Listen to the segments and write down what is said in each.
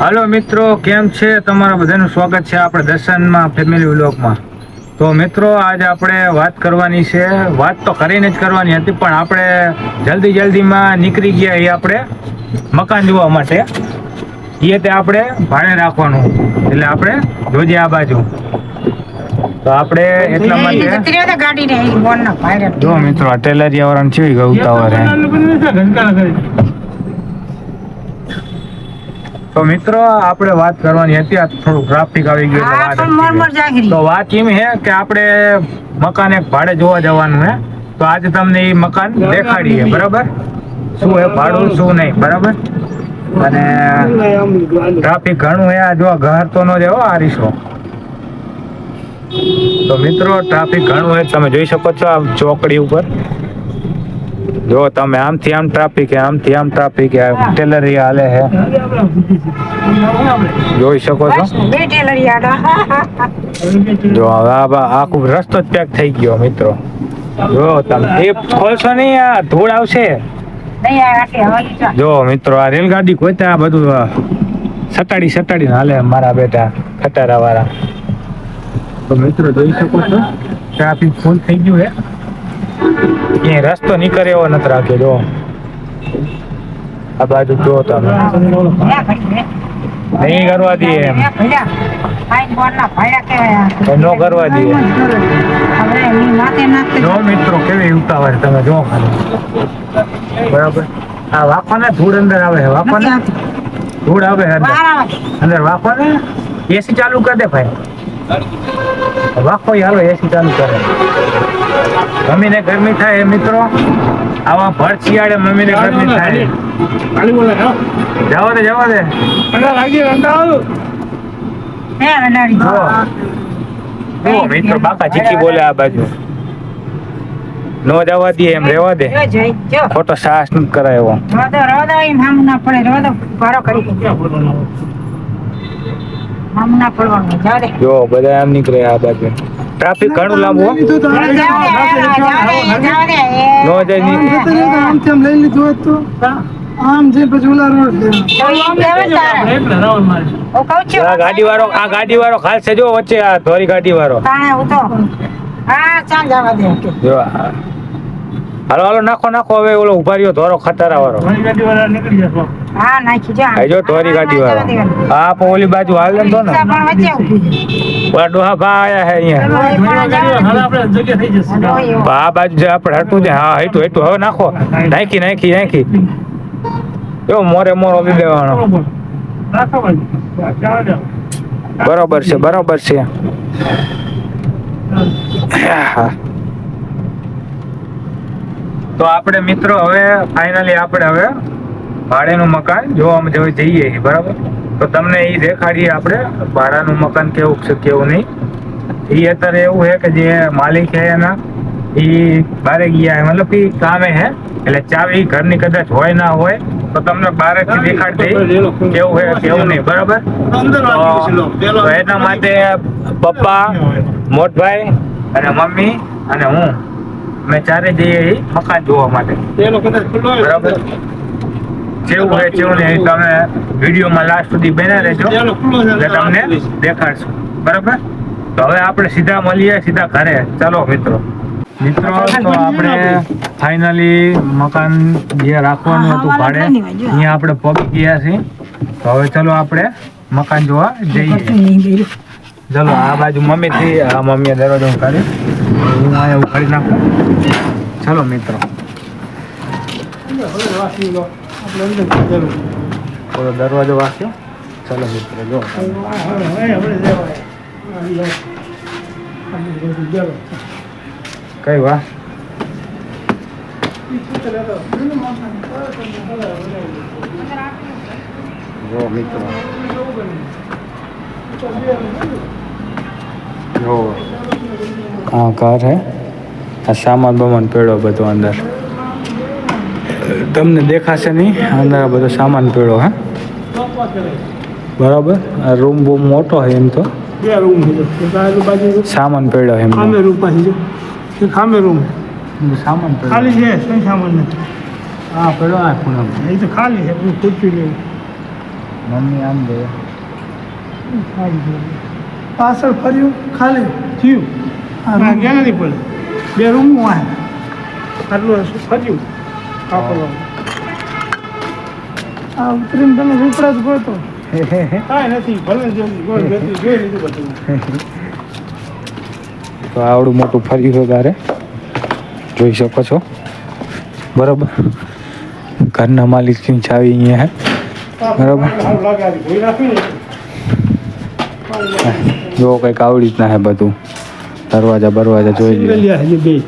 હાલો મિત્રો કેમ છે? તમારા બધાનું સ્વાગત છે આપણે દર્શનમાં ફેમિલી વ્લોગમાં તો મિત્રો આજે આપણે વાત કરવાની છે. વાત તો કરીને જ કરવાની હતી પણ આપણે જલ્દી જલ્દીમાં નીકળી ગયા એ આપણે મકાન જોવા માટે. એ તે આપણે ભાડે રાખવાનું. એટલે આપણે જોજે આ બાજુ. તો આપણે એટલા માટે જો મિત્રો આ ટેલરિયા વાળાને ચીવી ગયું ઉતાવળ તો મિત્રો આપણે વાત કરવાની હતી આ થોડું ટ્રાફિક આવી ગયું તો વાત એમ છે કે આપણે મકાન એક ભાડે જોવા જવાનું હે. તો આજે તમને એ મકાન દેખાડીએ બરાબર? શું હે ભાડું શું નહીં બરાબર? અને ટ્રાફિક ઘણું હે આ જો ઘર તો નો જેવો આ રીસો તો મિત્રો ટ્રાફિક ઘણું હે તમે જોઈ શકો છો આ ચોકડી ઉપર. જો તમે આમથી આમ ટ્રાફિક આમથી આમ ટ્રાફિક ટેલરી હાલે હે જોઈ શકો છો? જો હવે આખું રસ્તો જ પેક થઈ ગયો મિત્રો. જો તમે એ ખોલશો નહીં આ ધૂળ આવશે. જો મિત્રો આ રેલગાડી કોઈ આ બધું સટાડી સટાડી હાલે મારા બેટા ખટારા વાળા તો મિત્રો જોઈ શકો છો? ટ્રાફિક ફૂલ થઈ ગયું હે ક્યાંય રસ્તો નીકળે એવો નથી રાખ્યો જો આ બાજુ જો તમે ભયા ભરી રે. નહીં કરવા દઈએ એમ ભયા ભર્યા. ફાઈન બોન ના ભાડા કહેવાય આ. તો નો કરવા દઈએ હવે એની માથે નાખતે જો મિત્રો કેવી ઉતાવળ તમે જો ખાલી બરાબર આ વાંકો ને ધૂળ અંદર આવે છે વાંકો નથી ને આવતી. ધૂળ આવે છે અંદર બહાર આવે. અંદર વાંકો ને એસી ચાલુ કરી દે ભાઈ ય હાલો એસી ચાલુ કરે. મમ્મીને ગરમી થાય એ મિત્રો. આવા ભર શિયાળે મમ્મીને ગરમી થાય. જવા દે જવા દે. હે, વડાડી. જો. જો મિત્રો બાપા જીકી બોલે આ બાજુ. નો જવા દે એમ રેવા દે. ખોટો સાહસ ન કરાય. એવો રવા દો, રવા દો, એમ ના પડે રવા દો, કરી પડવાનું દે જો બધા એમ નીકળે આ બાજુ ટ્રાફિક ઘણું લાંબુ. નો જાય ની. આમ જે પછી ઓલા રોડ તો એમ કહેવાય ને તારે. હું કહું છું, આ ગાડી વાળો આ ગાડી વાળો ખાલશે જો વચ્ચે આ ધોરી ગાડી વાળો તાણે હું તો હા ચાલ જવા દે જો આ. હાલો હાલો નાખો નાખો. હવે ઓલો ઊભા રહ્યો ધોરો ખતરા વાળો હા નાખી જા આ જો ધોરી ગાડી વાળો હા પણ ઓલી બાજુ હાલ ને તો ને. ઓલા ડોહા ભા આયા હે અહીંયા. આ બાજુ જે આપણે હટું છે હા હેઠું હેઠું. હવે નાખો. નાખી નાખી નાખી. એવો મોરે મોર ઓલી દેવાનો. બરોબર છે બરોબર છે. હા. તો આપણે મિત્રો હવે ફાઇનલી આપણે હવે ભાડેનું મકાન જોવા જવા જઈએ બરાબર? તો તમને એ દેખાડીએ આપણે ભાડાનું મકાન કેવું છે કેવું નહીં. એ અત્યારે એવું છે કે જે માલિક છે એના એ બારે ગયા. મતલબ કે સામે કામે છે. એટલે ચાવી ઘરની કદાચ હોય ના હોય તો તમને બારેથી દેખાડી દે કેવું છે કેવું નહીં બરાબર? તો એના માટે પપ્પા મોટભાઈ અને મમ્મી અને હું. અમે ચારે જઈએ મકાન જોવા માટે. બરાબર? જેવું હોય જેવું નહીં તમે વિડીયોમાં લાસ્ટ સુધી બેના રહેજો. એટલે તમને દેખાડશું. બરાબર? તો હવે આપણે સીધા મળીએ સીધા ઘરે. ચાલો મિત્રો. મિત્રો તો આપણે ફાઇનલી મકાન જે રાખવાનું હતું ભાડે અહીંયા આપણે પગી ગયા છીએ. તો હવે ચલો આપણે મકાન જોવા જઈએ. ચલો આ બાજુ મમ્મી થી આ મમ્મીએ દરવાજો ઉખાડી હું અહીંયા ઉખાડી નાખું ચલો મિત્રો થોડો દરવાજો વાંચ્યો ચલો મિત્રો જો કઈ વાત જો મિત્રો જો આ ઘર હે? આ સામાન બમાન પેડો બધો અંદર. તમને દેખાશે નહીં અંદર બધો સામાન પેડો હે? બરાબર? આ રૂમ બહુ મોટો છે એમ તો. બે રૂમ આજુબાજુ સામાન પેડો એમ ખામે રૂમ સામાન ખાલી છે કઈ સામાન નથી. હા પેડો આ ખૂણા એ તો ખાલી છે ખુરશી નહીં મમ્મી આમ દે. પાછળ ફર્યું ખાલી થયું. હા ગયા નથી પડે બે રૂમ વાય આટલું હશે ફર્યું. કાપડ આ ઉતરીને તમે રૂપડા જ ગોતો. કાંઈ નથી ભલે જોઈ જોઈ જોઈ જોઈ લીધું બધું. તો આવડું મોટું ફર્યું છે તારે. જોઈ શકો છો. બરોબર. ઘરના માલિકની ચાવી અહીંયા હે. બરાબર. જો કંઈક આવડી રીતના હે બધું. દરવાજા બરવાજા જોઈ લઈએ છે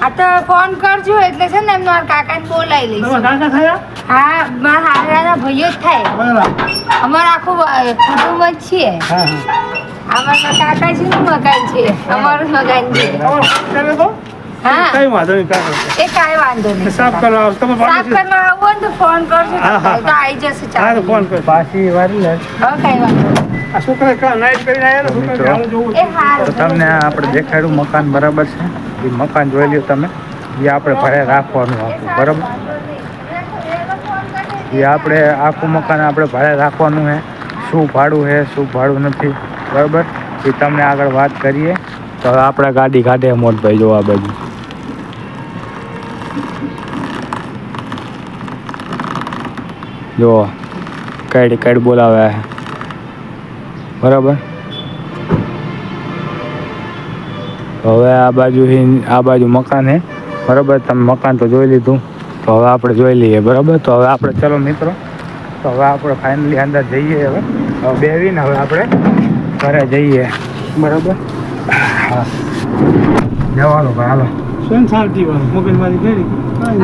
આ તો ફોન કરજો એટલે છે ને એમનો કાકાને બોલાવી તમારા લઈશું કાકા થયા હા મારા હારાના ભાઈઓ જ થાય અમારા આખું કુટુંબ જ છીએ અમારા કાકાજીનું મકાન છે. અમારું મકાન છે. કરે તો? હા. કઈ વાંધો નહીં કાકા એ કાંઈ વાંધો નહીં. સાફ કરવા આવો. તમે સાફ કરવા આવું ને તો ફોન કરજો હા, હા, તો આવી જશે હા તો ફોન કર પાછી વારી લે હવે કાંઈ વાંધો આ છોકરા કા નાઈટ કરીને આવ્યા ને છોકરા જોવું એ હારું. તમને આ આપણે દેખાડ્યું મકાન બરાબર છે? એ મકાન જોઈ લ્યો તમે. એ આપણે ભાડે રાખવાનું હતું બરાબર? એ આપણે આખું મકાન આપણે ભાડે રાખવાનું છે. શું ભાડું છે શું ભાડું નથી? બરાબર? એ તમને આગળ વાત કરીએ. તો હવે આપણે ગાડી કાઢે મોટભાઈ જોવા બાજુ. જો કઈ કઈ બોલાવે. બરાબર? હવે આ બાજુ હી- આ બાજુ મકાન છે બરાબર? તમે મકાન તો જોઈ લીધું. તો હવે આપણે જોઈ લઈએ, બરાબર? તો હવે આપણે, ચલો મિત્રો. તો હવે આપણે ફાઇનલી અંદર જઈએ હવે. હવે બેવીને હવે આપણે ઘરે જઈએ. બરાબર. હા. જવાનું ભાઈ હાલો. સ્વયં શાંતિ વાળું? મગજમારી કરી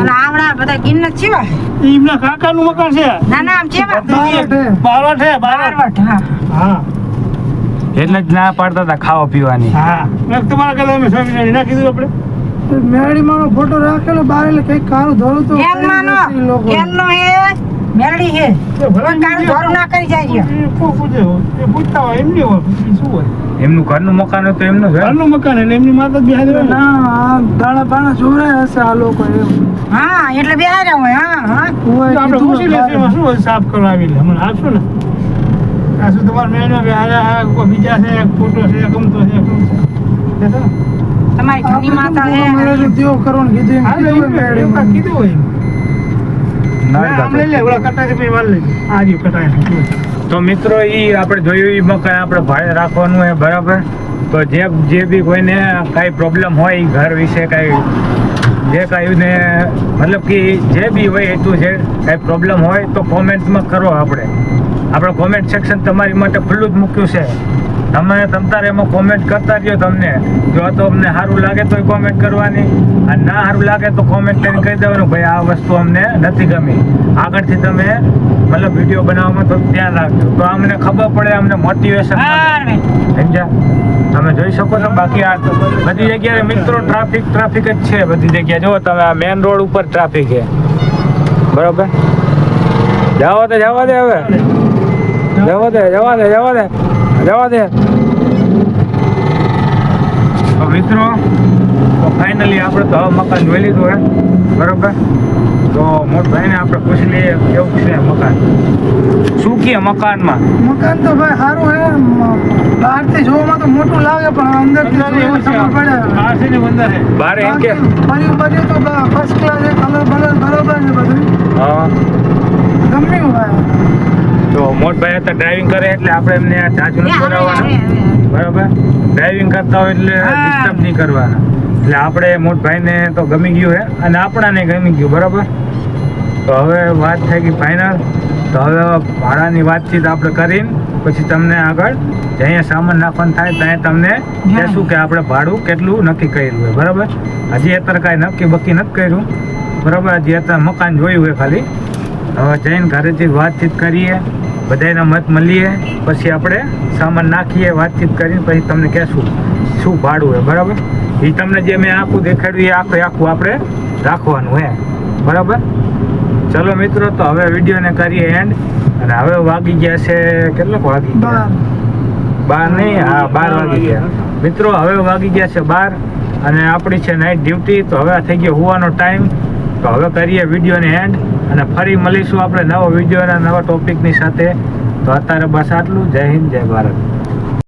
અને આવડા બધા ગિન્નત ચેવા એમના કાકાનું મકાન છે? ના ના આમ ચેવા બારવટ છે બારવટ બારવટ હા. હા. એટલે જ ના પાડતા હતા ખાવા પીવાની. હા. મેં તમારા કદાચ અમે સ્વામિનારાયણ ના કીધું આપણે. મેળીમાં ફોટો રાખેલો બાર એટલે કઈ કાળું ધોળું તો હે મેલડી હે કોઈ ધોરું ના કરી જાય રહ્યો એ કોઈ પૂછે હોય, પૂછતા હોય એમની હોય શું હોય? એમનું ઘરનું મકાન એમનું છે ઘરનું મકાન એટલે એમની માતા બિહારી ના દાણા પાણા જોરાય હશે આ લોકો હા એટલે બેહાર્યા હોય હા હા. આપણે પૂછી શું હોય સાફ કરવા આવી લે હમણાં આપશું ને? આ શું તમારા મેળો બિહાર્યા કોઈ બીજા છે ફોટો છે ગમતો છે છે. તમારી ઘરની માતા કરવાનું કીધું કીધું હોય તો મિત્રો ઈ આપણે જોયું ઈ મકાન આપણે ભાડે રાખવાનું છે બરાબર? તો જે જે બી કોઈને કાંઈ પ્રોબ્લેમ હોય ઈ ઘર વિશે કાંઈ જે કાંઈ ને મતલબ કે જે બી હોય એટલું છે કાંઈ પ્રોબ્લેમ હોય તો કોમેન્ટમાં કરો આપણે. આપણે કોમેન્ટ સેક્શન તમારી માટે ખુલ્લું જ મૂક્યું છે. તમે તમતારે એમાં કોમેન્ટ કરતા રહ્યો તમને. જો તો અમને સારું લાગે તો કોમેન્ટ કરવાની. અને ના સારું લાગે તો કોમેન્ટ કરીને કહી દેવાનું ભાઈ આ વસ્તુ અમને નથી ગમી. આગળથી તમે મતલબ વીડિયો બનાવવામાં તો ધ્યાન રાખજો. તો અમને ખબર પડે અમને મોટિવેશન. સમજ્યા? તમે જોઈ શકો છો બાકી આ તો બધી જગ્યાએ મિત્રો ટ્રાફિક ટ્રાફિક જ છે બધી જગ્યાએ. જુઓ તમે આ મેન રોડ ઉપર ટ્રાફિક છે. બરોબર? જાવો તો જવા દે હવે. જવા દે જવા દે જવા દે જવા દે. તો મિત્રો તો ફાઇનલી આપણે તો હવે મકાન જોઈ લીધું હે બરોબર? તો મોટભાઈને આપણે પૂછી લઈએ કેવું છે મકાન. શું કે મકાનમાં? મકાન તો ભાઈ સારું હે બહારથી જોવામાં તો મોટું લાગે પણ અંદર અંદર પડે. બંદર છે બારે એમ કે? ફરી ફરી તો ફર્સ્ટ ક્લાસ કલર બલર બરોબર છે બધું. હા. ગમ્યું ભાઈ તો મોટભાઈ અત્યારે ડ્રાઇવિંગ કરે એટલે આપણે એમને હવે, હવે. બરાબર? ડ્રાઇવિંગ કરતા હોય એટલે ડિસ્ટર્બ નહીં કરવાના. એટલે આપણે મોટભાઈને તો ગમી ગયું હે અને આપણાને ગમી ગયું બરાબર? તો હવે વાત થઈ ગઈ ફાઇનલ તો હવે ભાડાની વાતચીત આપણે કરીને પછી તમને આગળ જ્યાં સામાન નાખવાનું થાય ત્યાં તમને કહેશું કે આપણે ભાડું કેટલું નક્કી કર્યું હોય બરાબર? હજી અત્યારે કાંઈ નક્કી બક્કી નથી કર્યું. બરાબર? હજી અત્યારે મકાન જોયું હોય ખાલી. હવે જઈને ઘરેથી વાતચીત કરીએ બધાના મત મળીએ પછી આપણે સામાન નાખીએ વાતચીત કરીને પછી તમને કહેશું શું ભાડું હોય બરાબર? એ તમને જે મેં આખું દેખાડ્યું એ આખું આખું આપણે રાખવાનું હે બરાબર? ચલો મિત્રો તો હવે વિડીયોને કરીએ એન્ડ અને હવે વાગી ગયા છે કેટલોક વાગી ગયા? બાર. બાર નહીં હા બાર વાગી ગયા. મિત્રો હવે વાગી ગયા છે બાર અને આપણી છે નાઇટ ડ્યુટી તો હવે થઈ ગયો હોવાનો ટાઈમ તો હવે કરીએ વિડીયોને એન્ડ અને ફરી મળીશું આપણે નવો વીડિયો નવા ટોપિકની સાથે. તો અત્યારે બસ આટલું. જય હિન્દ, જય ભારત.